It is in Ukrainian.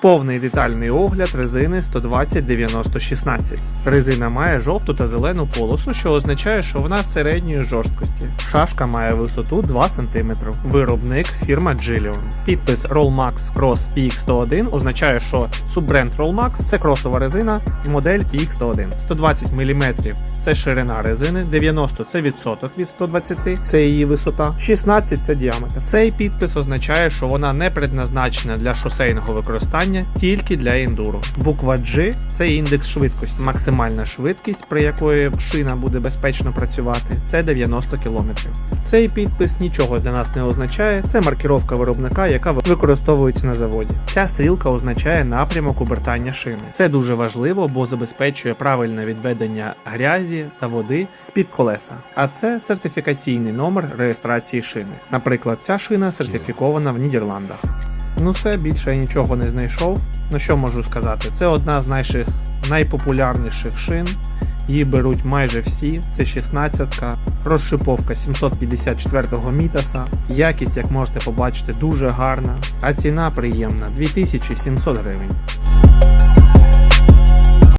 Повний детальний огляд резини 120 90 16. Резина має жовту та зелену полосу, що означає, що вона середньої жорсткості. Шашка має висоту 2 см. Виробник фірма Gillion. Підпис Rollmax Cross PX101 означає, що суббренд Rollmax це кросова резина модель PX101. 120 мм це ширина резини, 90 це відсоток від 120, це її висота, 16 це діаметр. Цей підпис означає, що вона не предназначена для шосейного використання, тільки для ендуро. Буква G це індекс швидкості. Максимальна швидкість, при якої шина буде безпечно працювати, це 90 км. Цей підпис нічого для нас не означає. Це маркіровка виробника, яка використовується на заводі. Ця стрілка означає напрямок обертання шини. Це дуже важливо, бо забезпечує правильне відведення грязі та води з-під колеса. А це сертифікаційний номер реєстрації шини. Наприклад, ця шина сертифікована в Нідерландах. Ну все, більше я нічого не знайшов. Ну що можу сказати? Це одна з наших найпопулярніших шин. Її беруть майже всі. Це 16-ка, розшиповка 754-го мітаса. Якість, як можете побачити, дуже гарна, а ціна приємна 2700 гривень.